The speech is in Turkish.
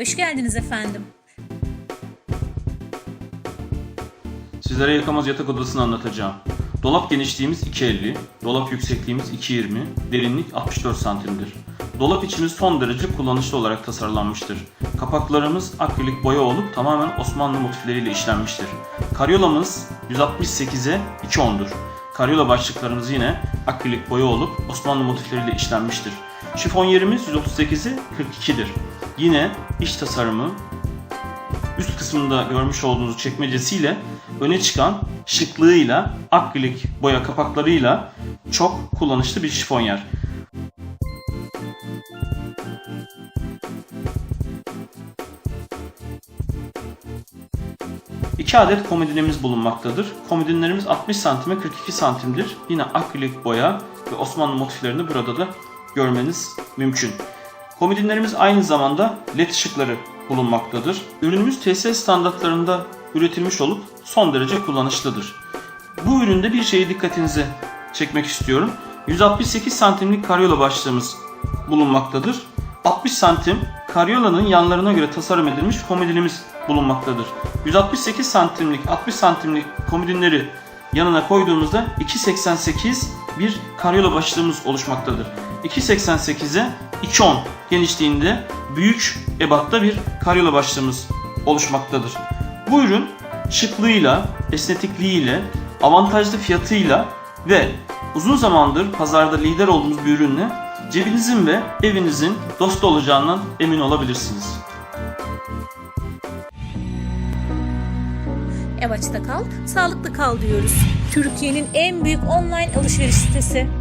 Hoş geldiniz efendim. Sizlere yıkamaz yatak odasını anlatacağım. Dolap genişliğimiz 2.50, dolap yüksekliğimiz 2.20, derinlik 64 santimdir. Dolap içimiz son derece kullanışlı olarak tasarlanmıştır. Kapaklarımız akrilik boya olup tamamen Osmanlı motifleriyle işlenmiştir. Karyolamız 168'e 2.10'dur. Karyola başlıklarımız yine akrilik boya olup Osmanlı motifleriyle işlenmiştir. Şifon yerimiz 138'e 42'dir. Yine iç tasarımı üst kısmında görmüş olduğunuz çekmecesiyle öne çıkan şıklığıyla, akrilik boya kapaklarıyla çok kullanışlı bir şifonyer. İki adet komodinimiz bulunmaktadır. Komodinlerimiz 60 santime 42 santimdir. Yine akrilik boya ve Osmanlı motiflerini burada da görmeniz mümkün. Komodinlerimiz aynı zamanda led ışıkları bulunmaktadır. Ürünümüz TSE standartlarında üretilmiş olup son derece kullanışlıdır. Bu üründe bir şeyi dikkatinize çekmek istiyorum. 168 santimlik karyola başlığımız bulunmaktadır. 60 santim karyolanın yanlarına göre tasarım edilmiş komodinimiz bulunmaktadır. 168 santimlik 60 santimlik komodinleri yanına koyduğumuzda 2.88 bir karyola başlığımız oluşmaktadır. 2.88'e 2.10 genişliğinde büyük ebatta bir karyola başlığımız oluşmaktadır. Bu ürün şıklığıyla, esnetikliğiyle, avantajlı fiyatıyla ve uzun zamandır pazarda lider olduğumuz bir ürünle cebinizin ve evinizin dostu olacağından emin olabilirsiniz. Ev açta kal, sağlıklı kal diyoruz. Türkiye'nin en büyük online alışveriş sitesi.